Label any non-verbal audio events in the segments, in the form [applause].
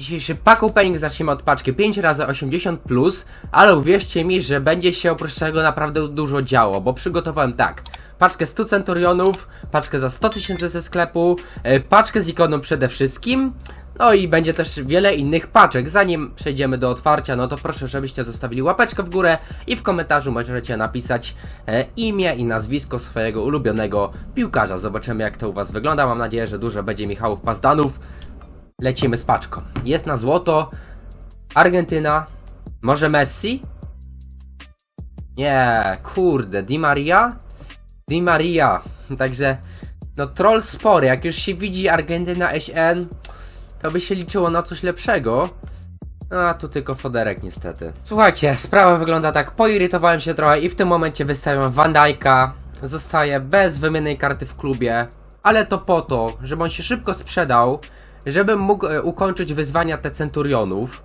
Dzisiejszy pack opening zaczniemy od paczki 5 razy 80 plus, ale uwierzcie mi, że będzie się oprócz tego naprawdę dużo działo, bo przygotowałem tak. Paczkę 100 centurionów, paczkę za 100 tysięcy ze sklepu, e, paczkę z ikoną przede wszystkim, no i będzie też wiele innych paczek. Zanim przejdziemy do otwarcia, no to proszę, żebyście zostawili łapeczkę w górę i w komentarzu możecie napisać e, imię i nazwisko swojego ulubionego piłkarza. Zobaczymy jak to u Was wygląda. Mam nadzieję, że dużo będzie Michałów Pazdanów. Lecimy z paczką. Jest na złoto Argentyna, może Messi? Nie, kurde, Di Maria? Di Maria. [laughs] Także, no troll spory. Jak już się widzi Argentyna SN, to by się liczyło na coś lepszego. A tu tylko foderek niestety. Słuchajcie, sprawa wygląda tak. Poirytowałem się trochę i w tym momencie wystawiam Van Dijk'a. Zostaje bez wymiennej karty w klubie. Ale to po to, żeby on się szybko sprzedał, żebym mógł e, ukończyć wyzwania te centurionów.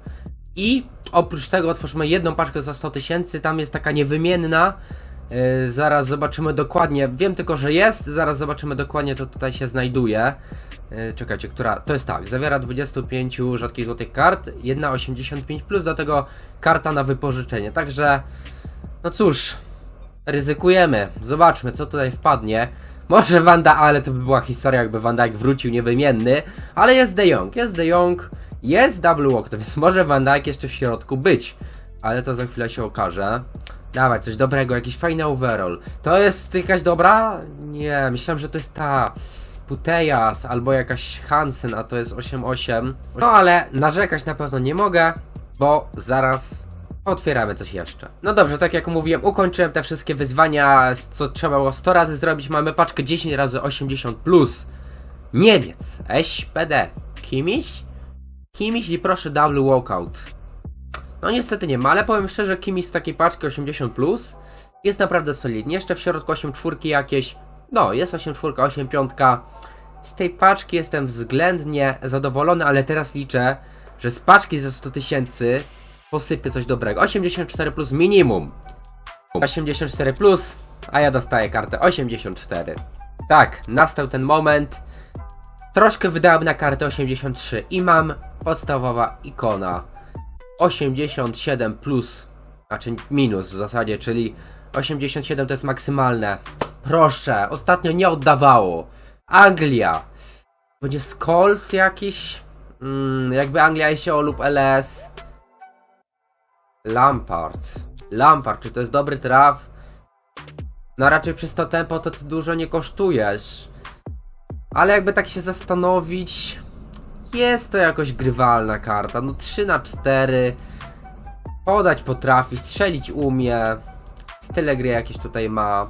I oprócz tego otworzymy jedną paczkę za 100 tysięcy, tam jest taka niewymienna. Yy, zaraz zobaczymy dokładnie, wiem tylko, że jest, zaraz zobaczymy dokładnie, co tutaj się znajduje. Yy, czekajcie, która, to jest tak, zawiera 25 rzadkich złotych kart, jedna 85 plus do tego karta na wypożyczenie, także, no cóż, ryzykujemy, zobaczmy, co tutaj wpadnie. Może Wanda, ale to by była historia, jakby Van Dijk wrócił niewymienny, ale jest De Jong, jest De Jong, jest double walk, to więc może Van Dijk jeszcze w środku być, ale to za chwilę się okaże. Dawaj, coś dobrego, jakiś fajny overall. To jest jakaś dobra? Nie, myślałem, że to jest ta Putejas albo jakaś Hansen, a to jest 8-8. No ale narzekać na pewno nie mogę, bo zaraz otwieramy coś jeszcze. No dobrze, tak jak mówiłem, ukończyłem te wszystkie wyzwania, co trzeba było 100 razy zrobić. Mamy paczkę 10 razy 80 plus. Niemiec, SPD, Kimiś? Kimiś i proszę double walkout. No niestety nie ma, ale powiem szczerze, Kimiś z takiej paczki 80 plus jest naprawdę solidnie. Jeszcze w środku 8 czwórki jakieś. No, jest 8 czwórka, 8 piątka. Z tej paczki jestem względnie zadowolony, ale teraz liczę, że z paczki za 100 tysięcy posypię coś dobrego. 84 plus minimum. 84 plus, a ja dostaję kartę 84. Tak, nastał ten moment. Troszkę wydałem na kartę 83 i mam podstawowa ikona 87 plus, znaczy minus w zasadzie, czyli 87 to jest maksymalne. Proszę, ostatnio nie oddawało. Anglia. Będzie Scholes jakiś? Mm, jakby Anglia się o lub LS. Lampard. Lampard, czy to jest dobry traf? No raczej przez to tempo to ty dużo nie kosztujesz. Ale jakby tak się zastanowić, jest to jakoś grywalna karta. No 3 na 4 Podać potrafi, strzelić umie. Style gry jakieś tutaj ma.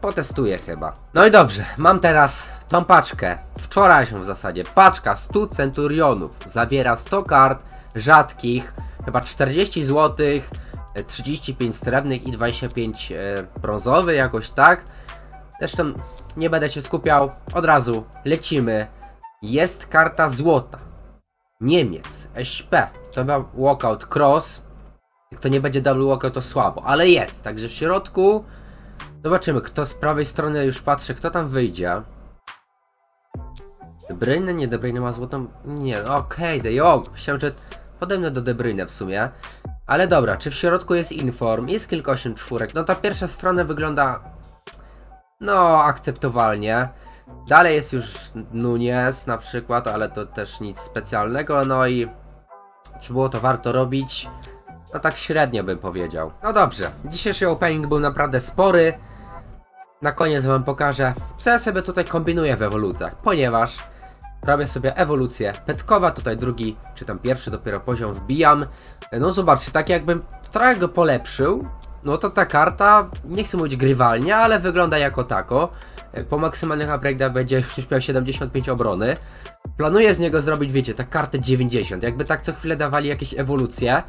Potestuję chyba. No i dobrze, mam teraz tą paczkę. Wczorajszą w zasadzie. Paczka 100 centurionów. Zawiera 100 kart rzadkich. Chyba 40 zł. 35 srebrnych i 25 e, brązowych, jakoś tak. Zresztą nie będę się skupiał. Od razu lecimy. Jest karta złota. Niemiec, SP. To był walkout cross. Jak to nie będzie double walkout, to słabo, ale jest. Także w środku zobaczymy, kto z prawej strony już patrzy, kto tam wyjdzie. De Bruyne? Nie, De Bruyne ma złotą... Nie, okej, De Jong. Myślałem, że podejmę do De w sumie. Ale dobra, czy w środku jest inform? Jest kilka osiem czwórek. No ta pierwsza strona wygląda... No, akceptowalnie. Dalej jest już Nunes na przykład, ale to też nic specjalnego. No i czy było to warto robić? No tak średnio bym powiedział. No dobrze, dzisiejszy opening był naprawdę spory. Na koniec wam pokażę, co ja sobie tutaj kombinuję w ewolucjach, ponieważ robię sobie ewolucję petkowa, tutaj drugi, czy tam pierwszy dopiero poziom wbijam. No zobaczcie, tak jakbym trochę go polepszył, no to ta karta, nie chcę mówić grywalnie, ale wygląda jako tako. Po maksymalnych upgrade'ach będzie już miał 75 obrony. Planuję z niego zrobić, wiecie, tak kartę 90. Jakby tak co chwilę dawali jakieś ewolucje,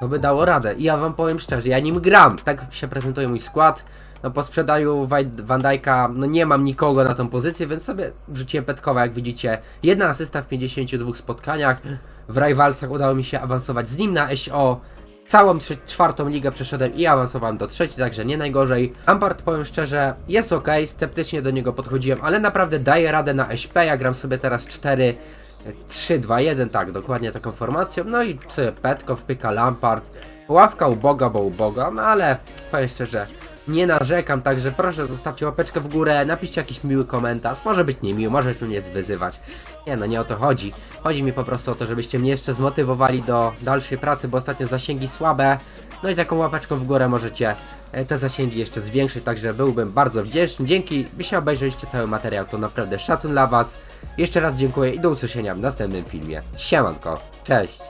to by dało radę. I ja wam powiem szczerze, ja nim gram. Tak się prezentuje mój skład. No po sprzedaniu Van Dijk'a, no nie mam nikogo na tą pozycję, więc sobie wrzuciłem petkowa, jak widzicie. Jedna asysta w 52 spotkaniach. W Rivalsach udało mi się awansować z nim na SO. Całą czwartą ligę przeszedłem i awansowałem do trzeciej, także nie najgorzej. Lampard, powiem szczerze, jest ok, sceptycznie do niego podchodziłem, ale naprawdę daje radę na SP. Ja gram sobie teraz 4 3, 2, 1, tak, dokładnie taką formacją. No i Petko wpyka Lampard. Ławka uboga, bo uboga, no ale powiem szczerze, nie narzekam, także proszę zostawcie łapeczkę w górę, napiszcie jakiś miły komentarz. Może być niemiły, może mnie zwyzywać. Nie no, nie o to chodzi. Chodzi mi po prostu o to, żebyście mnie jeszcze zmotywowali do dalszej pracy, bo ostatnio zasięgi słabe. No i taką łapeczką w górę możecie e, te zasięgi jeszcze zwiększyć, także byłbym bardzo wdzięczny. Dzięki, jeśli obejrzeliście cały materiał, to naprawdę szacun dla Was. Jeszcze raz dziękuję i do usłyszenia w następnym filmie. Siemanko, cześć!